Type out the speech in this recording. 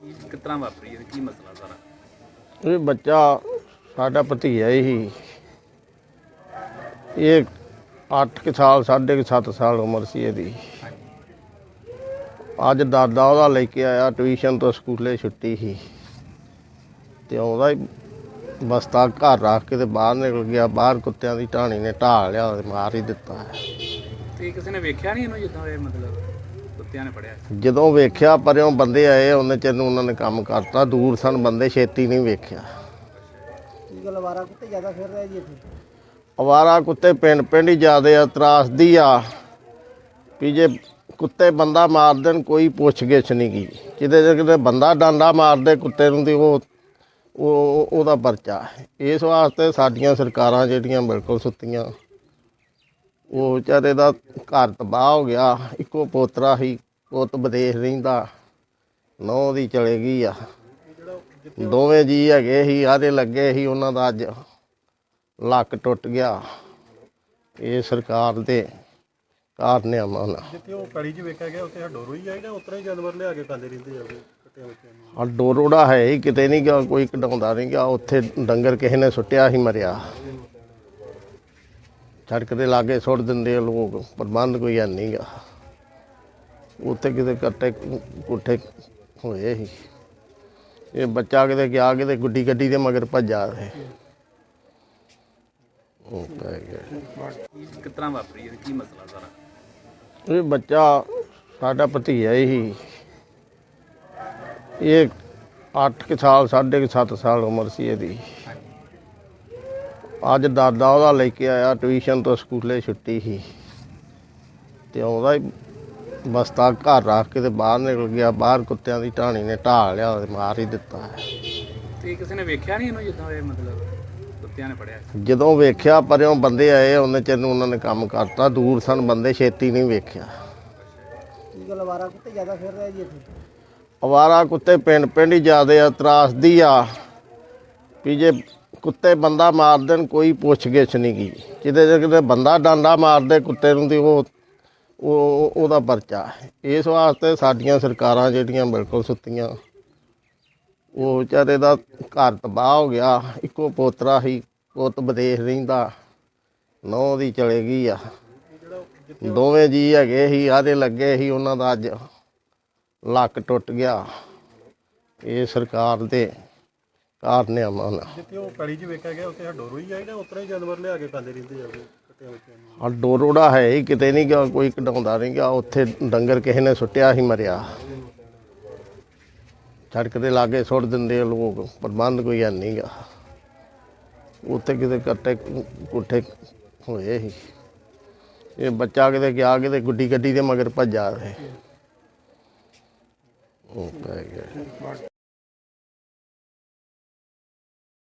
ਕੀ ਕਿਸ ਤਰ੍ਹਾਂ ਵਾਪਰੀ ਹੈ ਕੀ ਮਸਲਾ ਸਾਰਾ? ਇਹ ਬੱਚਾ ਸਾਡਾ ਭਤੀਜਾ ਹੀ। ਇਹ 8 ਕੁ ਸਾਲ ਸਾਢੇ ਕੁ ਸੱਤ ਸਾਲ ਉਮਰ ਸੀ ਇਹਦੀ। ਅੱਜ ਦਾਦਾ ਉਹਦਾ ਲੈ ਕੇ ਆਇਆ ਟਿਊਸ਼ਨ ਤੋਂ ਸਕੂਲੇ ਛੁੱਟੀ ਸੀ। ਤੇ ਆਉਂਦਾ ਹੀ ਬਸਤਾ ਘਰ ਰੱਖ ਕੇ ਤੇ ਬਾਹਰ ਨਿਕਲ ਗਿਆ। ਬਾਹਰ ਕੁੱਤਿਆਂ ਦੀ ਢਾਣੀ ਨੇ ਢਾਲ ਲਿਆ ਤੇ ਮਾਰ ਹੀ ਦਿੱਤਾ। ਤੇ ਕਿਸੇ ਨੇ ਵੇਖਿਆ ਨਹੀਂ ਇਹਨੂੰ ਜਿੱਦਾਂ ਇਹ ਮਤਲਬ ਕੁੱਤਿਆਂ ਨੇ ਫੜਿਆ ਜਦੋਂ ਵੇਖਿਆ ਪਰਿਓਂ ਬੰਦੇ ਆਏ ਉਹਨੇ ਚਿਰ ਨੂੰ ਉਹਨਾਂ ਨੇ ਕੰਮ ਕਰਤਾ। ਦੂਰ ਸਨ ਬੰਦੇ ਛੇਤੀ ਨਹੀਂ ਵੇਖਿਆ। ਕੀ ਗੱਲ ਵਾਰਾ ਕੁੱਤੇ ਜ਼ਿਆਦਾ ਫਿਰ ਰਿਹਾ ਜੀ ਇੱਥੇ? ਅਵਾਰਾ ਕੁੱਤੇ ਪਿੰਡ ਪਿੰਡ ਹੀ ਜ਼ਿਆਦੇ ਆ ਤਰਾਸਦੀ ਆ। ਵੀ ਜੇ ਕੁੱਤੇ ਬੰਦਾ ਮਾਰ ਦੇਣ ਕੋਈ ਪੁੱਛ ਗਿੱਛ ਨਹੀਂ ਗੀ। ਕਿਤੇ ਜੇ ਕਿਤੇ ਬੰਦਾ ਡਾਂਡਾ ਮਾਰਦੇ ਕੁੱਤੇ ਨੂੰ ਤੇ ਉਹ ਉਹ ਉਹਦਾ ਪਰਚਾ। ਇਸ ਵਾਸਤੇ ਸਾਡੀਆਂ ਸਰਕਾਰਾਂ ਜਿਹੜੀਆਂ ਬਿਲਕੁਲ ਸੁੱਤੀਆਂ ਉਹ ਵਿਚਾਰੇ ਦਾ ਘਰ ਤਬਾਹ ਹੋ ਗਿਆ। ਇੱਕੋ ਪੋਤਰਾ ਹੀ ਪੁੱਤ ਵਿਦੇਸ਼ ਰਹਿੰਦਾ ਨੌ ਦੀ ਚਲੇ ਗਈ ਆ। ਦੋਵੇਂ ਜੀ ਹੈਗੇ ਸੀ ਆਦੇ ਲੱਗੇ ਸੀ ਉਹਨਾਂ ਦਾ ਅੱਜ ਲੱਕ ਟੁੱਟ ਗਿਆ। ਇਹ ਸਰਕਾਰ ਦੇ ਕਾਰਨਾਮਾ ਨਾਲ। ਜਿੱਥੇ ਉਹ ਕੜੀ 'ਚ ਵੇਖਿਆ ਗਿਆ ਉੱਥੇ ਡੋਰੋ ਹੀ ਉਤਰਾ ਹੀ ਜਾਨਵਰ ਲਿਆ ਕੇ ਖਾਂਦੇ ਰਹਿੰਦੇ ਆ ਉਹ ਕੱਟਿਆਂ ਬੱਚਿਆਂ ਨੂੰ ਆ ਡੋਰੋੜਾ ਹੈ ਹੀ ਕਿਤੇ ਨਹੀਂ ਗਿਆ ਕੋਈ ਕਢਾਉਂਦਾ ਨਹੀਂ ਗਿਆ। ਉੱਥੇ ਡੰਗਰ ਕਿਸੇ ਨੇ ਸੁੱਟਿਆ ਹੀ ਮਰਿਆ। ਸੜਕ ਦੇ ਲਾਗੇ ਸੁੱਟ ਦਿੰਦੇ ਆ ਲੋਕ ਪ੍ਰਬੰਧ ਕੋਈ ਹੈ ਨਹੀਂ ਗਾ। ਉੱਥੇ ਕਿਤੇ ਕੱਟੇ ਕੁੱਠੇ ਹੋਏ ਸੀ। ਇਹ ਬੱਚਾ ਕਿਤੇ ਗਿਆ ਕਿਤੇ ਗੁੱਡੀ ਗੱਡੀ ਦੇ ਮਗਰ ਭੱਜਾ ਰਹੇ ਉਹ ਪੈ ਗਿਆ। ਕੀ ਕਿਸ ਤਰ੍ਹਾਂ ਵਾਪਰੀ ਹੈ ਕੀ ਮਸਲਾ ਸਾਰਾ? ਇਹ ਬੱਚਾ ਸਾਡਾ ਭਤੀਜਾ ਹੀ। ਇਹ 8 ਕੁ ਸਾਲ ਸਾਢੇ ਕੁ ਸੱਤ ਸਾਲ ਉਮਰ ਸੀ ਇਹਦੀ। ਅੱਜ ਦਾਦਾ ਉਹਦਾ ਲੈ ਕੇ ਆਇਆ ਟਿਊਸ਼ਨ ਤੋਂ ਸਕੂਲੇ ਛੁੱਟੀ ਸੀ। ਤੇ ਆਉਂਦਾ ਹੀ ਬਸਤਾ ਘਰ ਰੱਖ ਕੇ ਤੇ ਬਾਹਰ ਨਿਕਲ ਗਿਆ ਬਾਹਰ ਕੁੱਤਿਆਂ ਦੀ ਢਾਣੀ ਨੇ ਢਾਲ ਲਿਆ ਤੇ ਮਾਰ ਹੀ ਦਿੱਤਾ। ਤੇ ਕਿਸੇ ਨੇ ਵੇਖਿਆ ਨਹੀਂ ਇਹਨੂੰ ਜਿੱਦਾਂ ਇਹ ਮਤਲਬ ਕੁੱਤਿਆਂ ਨੇ ਫੜਿਆ? ਜਦੋਂ ਵੇਖਿਆ ਪਰਿਓਂ ਬੰਦੇ ਆਏ ਉਹਨੇ ਚਿਰ ਨੂੰ ਉਹਨਾਂ ਨੇ ਕੰਮ ਕਰਤਾ। ਦੂਰ ਸਨ ਬੰਦੇ ਛੇਤੀ ਨਹੀਂ ਵੇਖਿਆ। ਕੀ ਗੱਲ ਵਾਰਾ ਕੁੱਤੇ ਜ਼ਿਆਦਾ ਫਿਰ ਰਿਹਾ ਜੀ ਇੱਥੇ? ਅਵਾਰਾ ਕੁੱਤੇ ਪਿੰਡ ਪਿੰਡ ਹੀ ਜ਼ਿਆਦੇ ਆ ਤਰਾਸਦੀ ਆ। ਵੀ ਜੇ ਕੁੱਤੇ ਬੰਦਾ ਮਾਰ ਦੇਣ ਕੋਈ ਪੁੱਛ ਗਿੱਛ ਨਹੀਂ ਗੀ। ਕਿਤੇ ਜੇ ਕਿਤੇ ਬੰਦਾ ਡਾਂਡਾ ਮਾਰਦੇ ਕੁੱਤੇ ਨੂੰ ਤੇ ਉਹ ਉਹ ਉਹਦਾ ਪਰਚਾ। ਇਸ ਵਾਸਤੇ ਸਾਡੀਆਂ ਸਰਕਾਰਾਂ ਜਿਹੜੀਆਂ ਬਿਲਕੁਲ ਸੁੱਤੀਆਂ, ਉਹ ਵਿਚਾਰੇ ਦਾ ਘਰ ਤਬਾਹ ਹੋ ਗਿਆ। ਇੱਕੋ ਪੋਤਰਾ ਹੀ ਪੁੱਤ ਵਿਦੇਸ਼ ਰਹਿੰਦਾ ਨੌ ਦੀ ਚਲੇ ਗਈ ਆ। ਦੋਵੇਂ ਜੀ ਹੈਗੇ ਸੀ, ਆਦੇ ਲੱਗੇ ਸੀ, ਉਹਨਾਂ ਦਾ ਅੱਜ ਲੱਕ ਟੁੱਟ ਗਿਆ। ਇਹ ਸਰਕਾਰ ਦੇ ਕਾਰਨਾਮਾ ਨਾਲ। ਜਿੱਥੇ ਉਹ ਕੜੀ 'ਚ ਵੇਖਿਆ ਗਿਆ, ਉੱਥੇ ਡੋਰੋ ਹੀ ਆਈ ਉਤਰਾ ਹੀ ਜਾਨਵਰ ਲਿਆ ਕੇ ਖਾਂਦੇ ਰਹਿੰਦੇ ਆ ਉਹ ਕੱਟਿਆਂ ਡੋਰੋੜਾ ਹੈ ਹੀ, ਕਿਤੇ ਨਹੀਂ ਗਿਆ, ਕੋਈ ਕਢਾਉਂਦਾ ਨਹੀਂ ਗਿਆ, ਉੱਥੇ ਡੰਗਰ ਕਿਸੇ ਨੇ ਸੁੱਟਿਆ ਹੀ ਮਰਿਆ। ਸੜਕ ਦੇ ਲਾਗੇ ਸੁੱਟ ਦਿੰਦੇ ਆ ਲੋਕ, ਪ੍ਰਬੰਧ ਕੋਈ ਹੈ ਨਹੀਂ ਗਾ। ਉੱਥੇ ਕਿਤੇ ਕੱਟੇ ਕੁੱਠੇ ਹੋਏ ਸੀ। ਇਹ ਬੱਚਾ ਕਿਤੇ ਗਿਆ, ਕਿਤੇ ਗੁੱਡੀ ਗੱਡੀ ਦੇ ਮਗਰ ਭੱਜਾ ਰਹੇ ਉਹ ਪੈ ਗਿਆ।